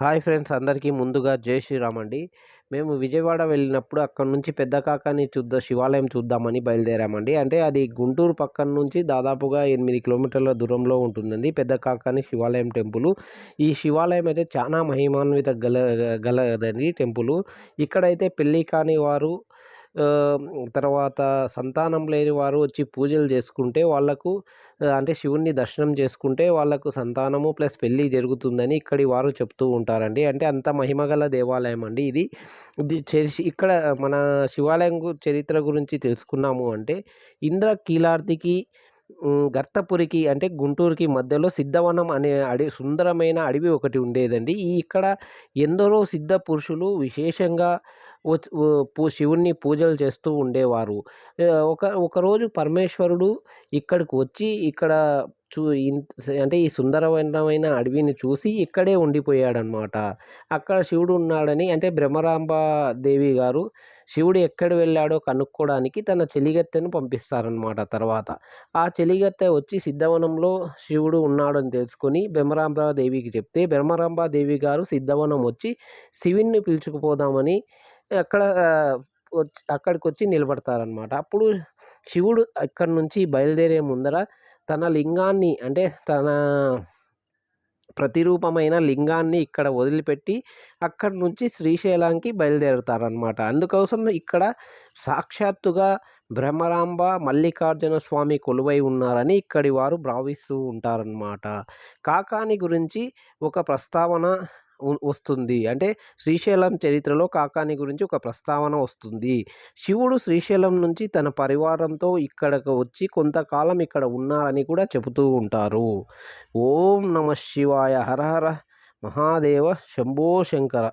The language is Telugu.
హాయ్ ఫ్రెండ్స్ అందరికీ ముందుగా జై శ్రీరామ్ అండి. మేము విజయవాడ వెళ్ళినప్పుడు అక్కడ నుంచి పెద్ద కాకాని చూద్దాం శివాలయం చూద్దామని బయలుదేరామండి. అంటే అది గుంటూరు పక్కన నుంచి దాదాపుగా ఎనిమిది కిలోమీటర్ల దూరంలో ఉంటుందండి. పెద్ద కాకాని శివాలయం టెంపుల్. ఈ శివాలయం అయితే చాలా మహిమాన్విత గల గలదండి టెంపుల్. ఇక్కడైతే పెళ్ళి కాని వారు తర్వాత సంతానం లేని వారు వచ్చి పూజలు చేసుకుంటే వాళ్ళకు అంటే శివుణ్ణి దర్శనం చేసుకుంటే వాళ్ళకు సంతానము ప్లస్ పెళ్ళి జరుగుతుందని ఇక్కడి వారు చెప్తూ ఉంటారండి. అంటే అంత మహిమగల దేవాలయం అండి ఇది. ఇక్కడ మన శివాలయం చరిత్ర గురించి తెలుసుకున్నాము అంటే ఇంద్ర కీలార్తికి గర్తపురికి అంటే గుంటూరుకి మధ్యలో సిద్ధవనం అనే అడవి సుందరమైన అడవి ఒకటి ఉండేదండి. ఈ ఇక్కడ ఎందరో సిద్ధ పురుషులు విశేషంగా శివుణ్ణి పూజలు చేస్తూ ఉండేవారు. ఒక ఒకరోజు పరమేశ్వరుడు ఇక్కడికి వచ్చి ఇక్కడ చూ అంటే ఈ సుందరమైన అడవిని చూసి ఇక్కడే ఉండిపోయాడనమాట అక్కడ శివుడు ఉన్నాడని అంటే బ్రహ్మరాంబ దేవి గారు శివుడు ఎక్కడ వెళ్ళాడో కనుక్కోవడానికి తన చెలిగత్తెను పంపిస్తారనమాట తర్వాత. ఆ చెలిగత్తె వచ్చి సిద్ధవనంలో శివుడు ఉన్నాడని తెలుసుకొని దేవికి చెప్తే దేవి గారు సిద్ధవనం వచ్చి శివుణ్ణి పిలుచుకుపోదామని అక్కడ వచ్చి అక్కడికి వచ్చి నిలబడతారనమాట. అప్పుడు శివుడు అక్కడి నుంచి బయలుదేరే ముందర తన లింగాన్ని అంటే తన ప్రతిరూపమైన లింగాన్ని ఇక్కడ వదిలిపెట్టి అక్కడి నుంచి శ్రీశైలానికి బయలుదేరుతారనమాట. అందుకోసం ఇక్కడ సాక్షాత్తుగా బ్రహ్మరాంబ మల్లికార్జున స్వామి కొలువై ఉన్నారని ఇక్కడి వారు భావిస్తూ ఉంటారనమాట. కాకాని గురించి ఒక ప్రస్తావన వస్తుంది. అంటే శ్రీశైలం చరిత్రలో కాకాని గురించి ఒక ప్రస్తావన వస్తుంది. శివుడు శ్రీశైలం నుంచి తన పరివారంతో ఇక్కడకు వచ్చి కొంతకాలం ఇక్కడ ఉన్నారని కూడా చెబుతూ ఉంటారు. ఓం నమ శివాయ. హర హర. మహాదేవ శంభో శంకర.